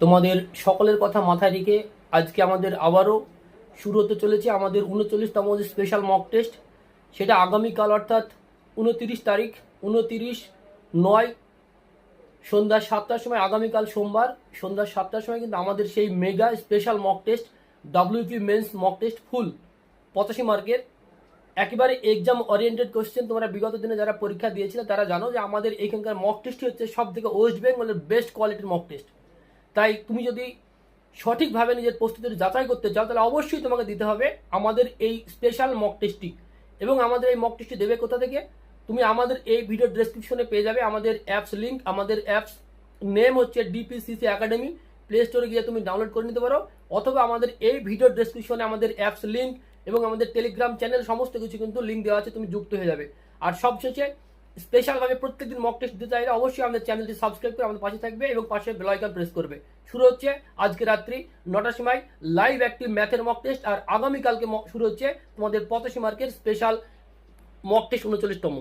তোমাদের সকলের কথা মাথায় রেখে আজকে আমাদের আবারও শুরু হতে চলেছে আমাদের উনচল্লিশতম যে স্পেশাল মক টেস্ট সেটা আগামীকাল অর্থাৎ উনতিরিশ তারিখ, উনতিরিশ নয় সন্ধ্যা সাতটার সময়, আগামীকাল সোমবার সন্ধ্যা সাতটার সময় কিন্তু আমাদের সেই mega special mock test WP mains mock test full পঁচাশি মার্কের। একেবারে এক্সাম ওরিয়েন্টেড কোশ্চেন তোমরা বিগত দিনে যারা পরীক্ষা দিয়েছিলে তারা জানো যে আমাদের এখানকার মক টেস্টই হচ্ছে সব থেকে ওয়েস্ট বেঙ্গলের বেস্ট কোয়ালিটির মক টেস্ট তাই তুমি যদি সঠিকভাবে নিজের প্রস্তুতির যাচাই করতে চাও, তাহলে অবশ্যই তোমাকে দিতে হবে আমাদের এই স্পেশাল মক টেস্টটি এবং আমাদের এই মক টেস্টটি দেবে কোথা থেকে? তুমি আমাদের এই ভিডিও ডেসক্রিপশনে পেয়ে যাবে আমাদের অ্যাপস লিঙ্ক আমাদের অ্যাপস নেম হচ্ছে ডিপিসিসি একাডেমি প্লে স্টোরে গিয়ে তুমি ডাউনলোড করে নিতে পারো। অথবা আমাদের এই ভিডিও ডেসক্রিপশনে আমাদের অ্যাপস লিঙ্ক এবং আমাদের টেলিগ্রাম চ্যানেল সমস্ত কিছু কিন্তু লিঙ্ক দেওয়া আছে, তুমি যুক্ত হয়ে যাবে। আর সবশেষে স্পেশালভাবে প্রত্যেকদিন মক টেস্ট দিতে চাইলে অবশ্যই আমাদের চ্যানেলটি সাবস্ক্রাইব করে আমাদের পাশে থাকবে এবং পাশে বেলাইকন প্রেস করবে। শুরু হচ্ছে আজকে রাত্রি নটার সময় লাইভ অ্যাক্টিভ ম্যাথের মক টেস্ট আর আগামীকালকে শুরু হচ্ছে তোমাদের পঁচাশি মার্কের স্পেশাল মক টেস্ট উনচল্লিশতম।